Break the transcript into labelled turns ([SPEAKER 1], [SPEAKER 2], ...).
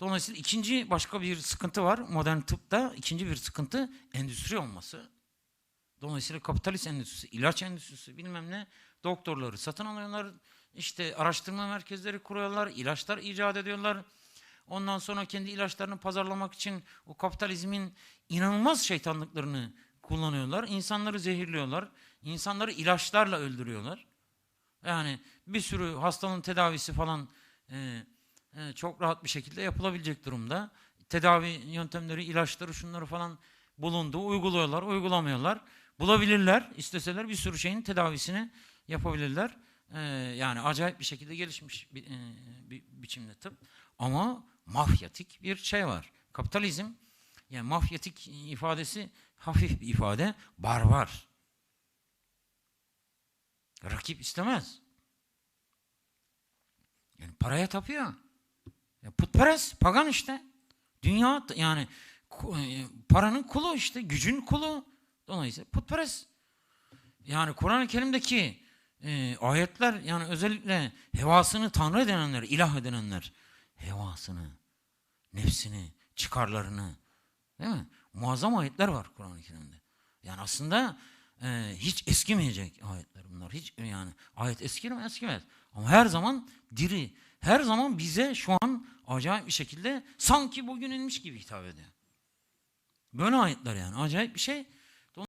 [SPEAKER 1] Dolayısıyla ikinci başka bir sıkıntı var. Modern tıpta ikinci bir sıkıntı endüstri olması. Dolayısıyla kapitalist endüstrisi, ilaç endüstrisi bilmem ne doktorları satın alıyorlar. işte araştırma merkezleri kuruyorlar, ilaçlar icat ediyorlar. Ondan sonra kendi ilaçlarını pazarlamak için o kapitalizmin inanılmaz şeytanlıklarını kullanıyorlar. İnsanları zehirliyorlar. İnsanları ilaçlarla öldürüyorlar. Yani bir sürü hastalığın tedavisi falan e, çok rahat bir şekilde yapılabilecek durumda. Tedavi yöntemleri, ilaçları, şunları falan bulundu. Uyguluyorlar, uygulamıyorlar. Bulabilirler, isteseler bir sürü şeyin tedavisini yapabilirler. E, yani acayip bir şekilde gelişmiş bir, e, bir biçimde tıp. Ama mafyatik bir şey var. Kapitalizm, yani mafyatik ifadesi hafif bir ifade, barbar. Rakip istemez. Yani paraya tapıyor. Putperest, pagan işte. Dünya yani e, paranın kulu işte, gücün kulu. Dolayısıyla putperest. Yani Kur'an-ı Kerim'deki e, ayetler yani özellikle hevasını tanrı edinenler, ilah edinenler, hevasını, nefsini, çıkarlarını, değil mi? Muazzam ayetler var Kur'an-ı Kerim'de. Yani aslında e, hiç eskimeyecek ayetler bunlar. Hiç yani ayet eskir mi? Eskimez. Ama her zaman diri. Her zaman bize şu an acayip bir şekilde sanki bugün inmiş gibi hitap ediyor. Böyle ayetler yani. Acayip bir şey.